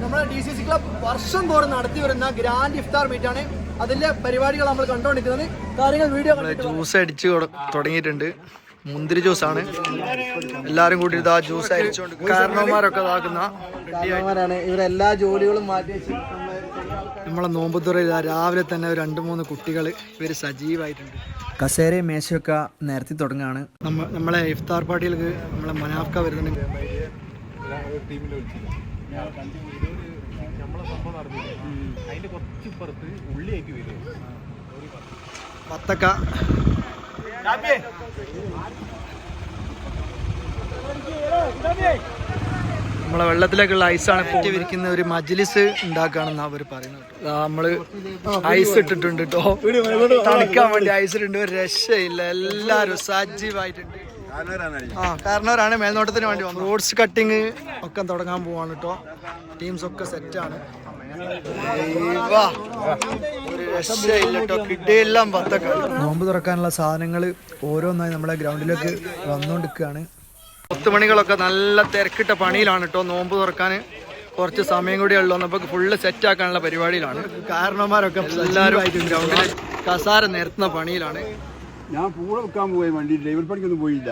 നമ്മുടെ D C C club വർഷം തോറും നടത്തി വരുന്ന ഗ്രാൻഡ് ഇഫ്താർ മീറ്റ് ആണ്. അതിലെ പരിപാടികൾ നമ്മൾ കണ്ടുകൊണ്ടിരിക്കുന്നത്. കാര്യങ്ങൾ വീഡിയോ ജ്യൂസ് അടിച്ചു തുട- തുടങ്ങിയിട്ടുണ്ട്. മുന്തിരി ജ്യൂസ് ആണ്. എല്ലാരും കൂടി ഇതാ ജ്യൂസ് അടിച്ചോണ്ട് കാരണവന്മാരൊക്കെ ഇതാക്കുന്ന ഇവരെല്ലാ ജോലികളും മാറ്റി വെച്ച് നമ്മളെ നോമ്പുതുറയിൽ ഇതാ രാവിലെ തന്നെ ഒരു രണ്ട് മൂന്ന് കുട്ടികൾ ഇവർ സജീവായിട്ടുണ്ട് കസേരയും മേശയൊക്കെ നിരത്തി തുടങ്ങുകയാണ്. നമ്മ നമ്മളെ ഇഫ്താർ പാർട്ടിയിലേക്ക് നമ്മളെ മനാഫ്ക വരുന്നുണ്ട്. വത്തക്ക നമ്മളെ സംഭവം അതിന്റെ കുറച്ച് പുറത്ത് ഉള്ളി ആക്കി വരുവോ നമ്മളെ വെള്ളത്തിലേക്കുള്ള ഐസാണ് പറ്റി വിരിക്കുന്ന ഒരു മജ്ലിസ് ഉണ്ടാക്കുകയാണെന്ന് അവർ പറയുന്നത്. നമ്മൾ ഐസ് ഇട്ടിട്ടുണ്ട് കേട്ടോ തണുക്കാൻ വേണ്ടി ഐസ് ഇട്ടിട്ടുണ്ട്. ഒരു രക്ഷയില്ല. എല്ലാരും സജീവായിട്ടുണ്ട്. ആ കാരണവരാണ് മേൽനോട്ടത്തിന് വേണ്ടി വന്നു. റോഡ്സ് കട്ടിങ് ഒക്കെ തുടങ്ങാൻ പോവാണ് കേട്ടോ ടീംസ് ഒക്കെ സെറ്റാണ് ആണ്. നോമ്പ് തുറക്കാനുള്ള സാധനങ്ങൾ ഓരോന്നായി നമ്മളെ ഗ്രൗണ്ടിലേക്ക് വന്നുകൊണ്ടിരിക്കുകയാണ് പത്ത് മണികളൊക്കെ നല്ല തിരക്കിട്ട പണിയിലാണ് കേട്ടോ നോമ്പ് തുറക്കാൻ കുറച്ച് സമയം കൂടി ഉള്ളൂ. നമുക്ക് ഫുള്ള് സെറ്റ് ആക്കാനുള്ള പരിപാടിയിലാണ്. കാരണവന്മാരൊക്കെ എല്ലാവരും ഗ്രൗണ്ടിൽ കസാര നിരത്തുന്ന പണിയിലാണ്. ഞാൻ പൂള വെക്കാൻ പോയി വണ്ടി ഡ്രൈവർ പണിക്കൊന്നും പോയില്ല.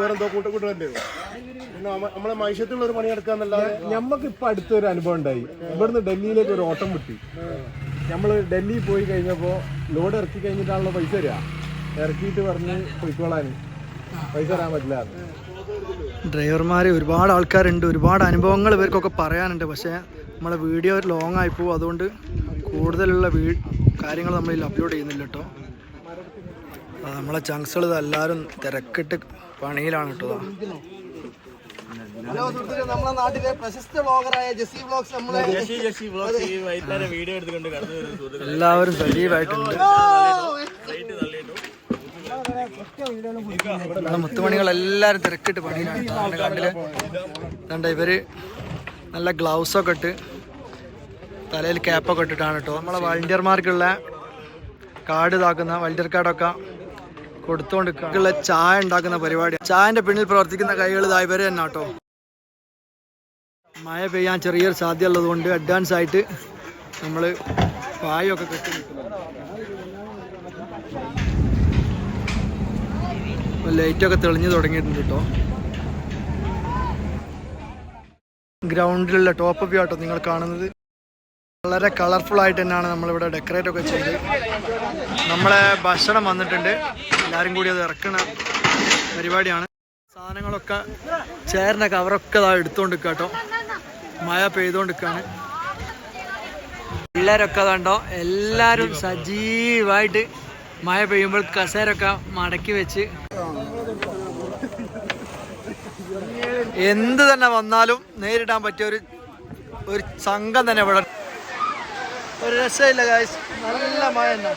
വേറെന്തോ നമ്മളെ മൈഷത്തുള്ള ഒരു പണി എടുക്കാന്നല്ലാതെ ഞമ്മക്ക് ഇപ്പൊ അടുത്തൊരു അനുഭവം ഉണ്ടായി. ഇവിടുന്ന് ഡൽഹിയിലേക്ക് ഒരു ഓട്ടം വിട്ടി. നമ്മൾ ഡൽഹി പോയി കഴിഞ്ഞപ്പോ ലോഡ് ഇറക്കി കഴിഞ്ഞിട്ടാണല്ലോ പൈസ തരിക ഇറക്കിയിട്ട് പറഞ്ഞ് പൊയ്ക്കോളാൻ പൈസ തരാൻ പറ്റില്ല ഡ്രൈവർമാർ ഒരുപാട് ആൾക്കാരുണ്ട്. ഒരുപാട് അനുഭവങ്ങൾ ഇവർക്കൊക്കെ പറയാനുണ്ട്. പക്ഷേ നമ്മളെ വീഡിയോ ലോങ് ആയിപ്പോൾ അതുകൊണ്ട് കൂടുതലുള്ള വീ കാര്യങ്ങൾ നമ്മളിൽ അപ്ലോഡ് ചെയ്യുന്നില്ല കേട്ടോ ആ, നമ്മളെ ചങ്സുകൾ എല്ലാവരും തിരക്കിട്ട് പണിയിലാണ് കേട്ടോ. ഹലോ സുഹൃത്തുക്കളെ നമ്മുടെ നാട്ടിലെ പ്രശസ്ത ബ്ലോഗറായ ജെസി ബ്ലോഗ്സ് നമ്മളെ എല്ലാവരും സജീവായിട്ടുണ്ട്. മുത്തുമണികൾ എല്ലാവരും തിരക്കിട്ട് പണിയിലാണ് കേട്ടോ. കണ്ടിൽ കണ്ട ഇവർ നല്ല ഗ്ലൗസ് ഒക്കെ ഇട്ട് തലയിൽ ക്യാപ്പൊക്കെ ഇട്ടിട്ടാണ് കേട്ടോ. നമ്മളെ വളണ്ടിയർമാർക്കുള്ള കാർഡ് ഇതാക്കുന്ന വളണ്ടിയർ കാർഡൊക്കെ കൊടുത്തുകൊണ്ട് ചായ ഉണ്ടാക്കുന്ന പരിപാടി. ചായന്റെ പിന്നിൽ പ്രവർത്തിക്കുന്ന കൈകൾ ഇതാ ഇവർ തന്നെ കേട്ടോ. മഴ പെയ്യാൻ ചെറിയൊരു സാധ്യത ഉള്ളതുകൊണ്ട് അഡ്വാൻസ് ആയിട്ട് നമ്മൾ പായൊക്കെ കെട്ടി ലൈറ്റൊക്കെ തെളിഞ്ഞു തുടങ്ങിയിട്ടുണ്ട് കേട്ടോ. ഗ്രൗണ്ടിലുള്ള ടോപ്പ് വ്യൂ ആട്ടോ നിങ്ങൾ കാണുന്നത്. വളരെ കളർഫുൾ ആയിട്ട് തന്നെയാണ് നമ്മളിവിടെ ഡെക്കറേറ്റ് ഒക്കെ ചെയ്ത്. നമ്മളെ ഭക്ഷണം വന്നിട്ടുണ്ട്. എല്ലാവരും കൂടി അത് ഇറക്കണ പരിപാടിയാണ്. സാധനങ്ങളൊക്കെ ചേറിന്റെ കവറൊക്കെ ഇതാ എടുത്തുകൊണ്ട് കേട്ടോ മഴ പെയ്തുകൊണ്ടിരിക്കുകയാണ് പിള്ളേരൊക്കെ കണ്ടോ എല്ലാവരും സജീവമായിട്ട് മഴ പെയ്യുമ്പോൾ കസേരൊക്കെ മടക്കി വെച്ച്. എന്ത് തന്നെ വന്നാലും നേരിടാൻ പറ്റിയ ഒരു ഒരു സംഘം തന്നെ ഇവിടെ ഒരു രസമില്ല ഗായ്സ് നല്ല മഴ തന്നെ.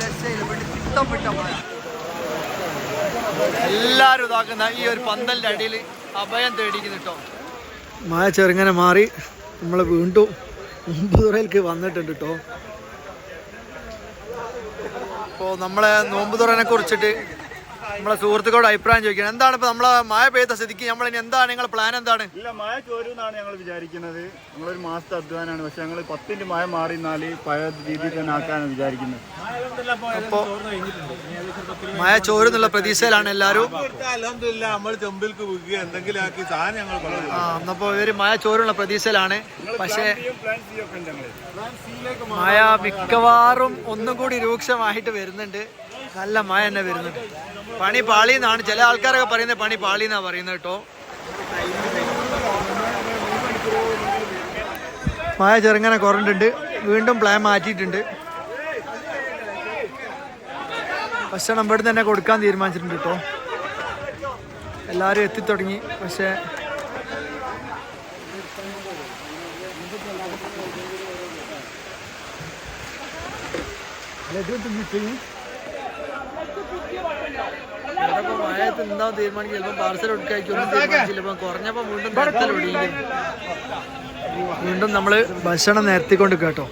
രസമില്ല. പിടുത്തം വിട്ട മഴ. എല്ലാരും ഇതാക്കുന്ന ഈ ഒരു പന്തലിന്റെ അടിയിൽ അഭയം തേടിക്കുന്നു കേട്ടോ. മഴ ചെറുങ്ങനെ മാറി. നമ്മൾ വീണ്ടും നോമ്പുതുറയിലേക്ക് വന്നിട്ടുണ്ട് കേട്ടോ. അപ്പോൾ നമ്മളെ നോമ്പുതുറനെ കുറിച്ചിട്ട് നമ്മളെ സുഹൃത്തുക്കളോട് അഭിപ്രായം ചോദിക്കണം എന്താണ് ഇപ്പൊ നമ്മളെ മഴ പെയ്ത സ്ഥിതിക്ക് നമ്മൾ ഇനി എന്താണ്? നിങ്ങളുടെ പ്ലാൻ എന്താണ്? ഇല്ല മഴ ചോരുന്നാണ് ഞങ്ങൾ വിചാരിക്കുന്നത്. ഞങ്ങളൊരു മാസത്തെ അധ്വാനാണ്. പക്ഷെ ഞങ്ങൾ പത്തിന്റെ മഴ മാറി നാല് പഴയ രീതിയിൽ തന്നെ ആക്കാനാണ് വിചാരിക്കുന്നത്. അപ്പോൾ മഴ ചോരുന്നുള്ള പ്രതീക്ഷയിലാണ് എല്ലാവരും. നമ്മൾ ചെമ്പിൽക്ക് വീഴുക. എന്തെങ്കിലും ആക്കി സാധനം ഞങ്ങൾ കൊണ്ടുവരും. ആ എന്നപ്പോൾ ഇവർ മഴ ചോരുള്ള പ്രതീക്ഷയിലാണ്. പക്ഷേ മഴ മിക്കവാറും ഒന്നും കൂടി രൂക്ഷമായിട്ട് വരുന്നുണ്ട്. നല്ല മഴ തന്നെ വരുന്നുണ്ട് പണി പാളിന്നാണ്. ചില ആൾക്കാരൊക്കെ പറയുന്നത് പണി പാളിന്നാ പറയുന്നത് കേട്ടോ. മഴ ചെറുങ്ങനെ കുറഞ്ഞിട്ടുണ്ട്. വീണ്ടും പ്ലാൻ മാറ്റിയിട്ടുണ്ട്. ഭക്ഷണം ഇവിടെ തന്നെ കൊടുക്കാൻ തീരുമാനിച്ചിട്ടുണ്ട് കേട്ടോ. എല്ലാവരും എത്തിത്തുടങ്ങി. പക്ഷേ ചിലപ്പോ മഴയത്ത് എന്താ തീരുമാനിക്കും. ചിലപ്പോൾ പാർസൽ ഒടുക്കായിരിക്കും ഒന്നും തീരുമാനിച്ചില്ല. ഇപ്പം കുറഞ്ഞപ്പോൾ വീണ്ടും നേരത്തെ വീണ്ടും നമ്മൾ ഭക്ഷണം നേരത്തിക്കൊണ്ട് കേട്ടോ.